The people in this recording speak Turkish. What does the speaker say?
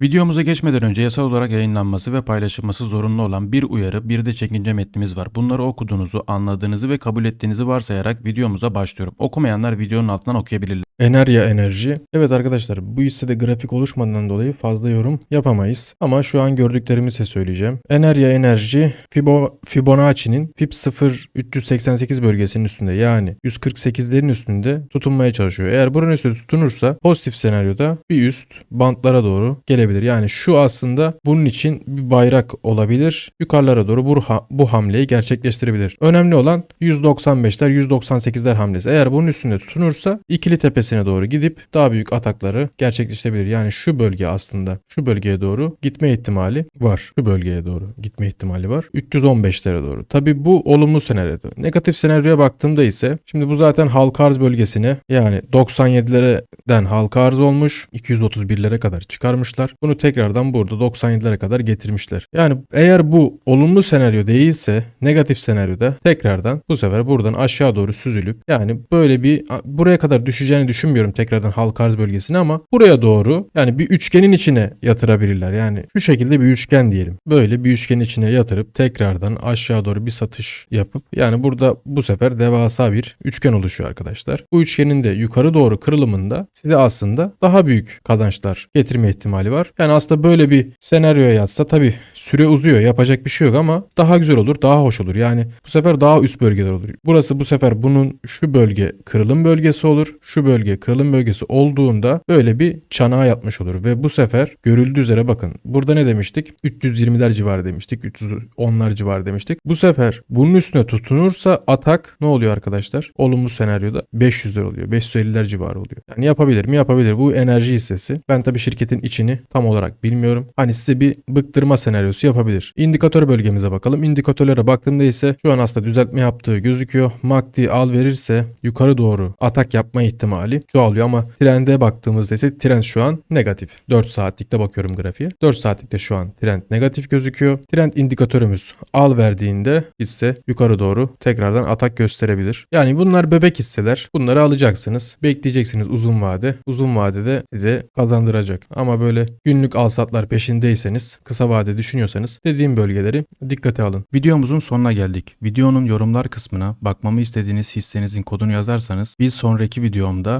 Videomuza geçmeden önce yasal olarak yayınlanması ve paylaşılması zorunlu olan bir uyarı bir de çekince metnimiz var. Bunları okuduğunuzu, anladığınızı ve kabul ettiğinizi varsayarak videomuza başlıyorum. Okumayanlar videonun altından okuyabilirler. Enerya Enerji. Evet arkadaşlar bu hissede grafik oluşmadığından dolayı fazla yorum yapamayız. Ama şu an gördüklerimi size söyleyeceğim. Enerya Enerji Fibo, Fibonacci'nin FIB 0 388 bölgesinin üstünde yani 148'lerin üstünde tutunmaya çalışıyor. Eğer buranın üstünde tutunursa pozitif senaryoda bir üst bantlara doğru gelebilir. Yani şu aslında bunun için bir bayrak olabilir. Yukarılara doğru bu, bu hamleyi gerçekleştirebilir. Önemli olan 195'ler 198'ler hamlesi. Eğer bunun üstünde tutunursa ikili tepesine doğru gidip daha büyük atakları gerçekleştirebilir. Yani şu bölge aslında şu bölgeye doğru gitme ihtimali var. Şu bölgeye doğru gitme ihtimali var. 315'lere doğru. Tabi bu olumlu senaryoda. Negatif senaryoya baktığımda ise şimdi bu zaten halka arz bölgesine yani 97'lerden halka arz olmuş. 231'lere kadar çıkarmışlar. Bunu tekrardan burada 97'lere kadar getirmişler. Yani eğer bu olumlu senaryo değilse negatif senaryoda tekrardan bu sefer buradan aşağı doğru süzülüp yani böyle bir buraya kadar düşeceğini düşünmüyorum tekrardan halka arz bölgesine ama buraya doğru yani bir üçgenin içine yatırabilirler. Yani şu şekilde bir üçgen diyelim. Böyle bir üçgenin içine yatırıp tekrardan aşağı doğru bir satış yapıp yani burada bu sefer devasa bir üçgen oluşuyor arkadaşlar. Bu üçgenin de yukarı doğru kırılımında size aslında daha büyük kazançlar getirme ihtimali var. Yani aslında böyle bir senaryoya yatsa tabi süre uzuyor yapacak bir şey yok ama daha güzel olur daha hoş olur. Yani bu sefer daha üst bölgeler olur. Burası bu sefer bunun şu bölge kırılım bölgesi olur. Şu bölge kırılım bölgesi olduğunda böyle bir çanağa yatmış olur ve bu sefer görüldüğü üzere bakın burada ne demiştik? 320'ler civarı demiştik. 310'lar civarı demiştik. Bu sefer bunun üstüne tutunursa atak ne oluyor arkadaşlar? Olumlu senaryoda 500'ler oluyor. 550'ler civarı oluyor. Yani yapabilir mi? Yapabilir. Bu enerji hissesi. Ben tabii şirketin içini tam olarak bilmiyorum. Hani size bir bıktırma senaryosu yapabilir. İndikatör bölgemize bakalım. İndikatörlere baktığımda ise şu an aslında düzeltme yaptığı gözüküyor. MACD al verirse yukarı doğru atak yapma ihtimali çoğalıyor ama trende baktığımızda ise trend şu an negatif. 4 saatlikte bakıyorum grafiğe. 4 saatlikte şu an trend negatif gözüküyor. Trend indikatörümüz al verdiğinde hisse yukarı doğru tekrardan atak gösterebilir. Yani bunlar bebek hisseler. Bunları alacaksınız. Bekleyeceksiniz uzun vade. Uzun vadede size kazandıracak. Ama böyle günlük alsatlar peşindeyseniz, kısa vade düşünüyorsanız dediğim bölgeleri dikkate alın. Videomuzun sonuna geldik. Videonun yorumlar kısmına bakmamı istediğiniz hissenizin kodunu yazarsanız bir sonraki videomda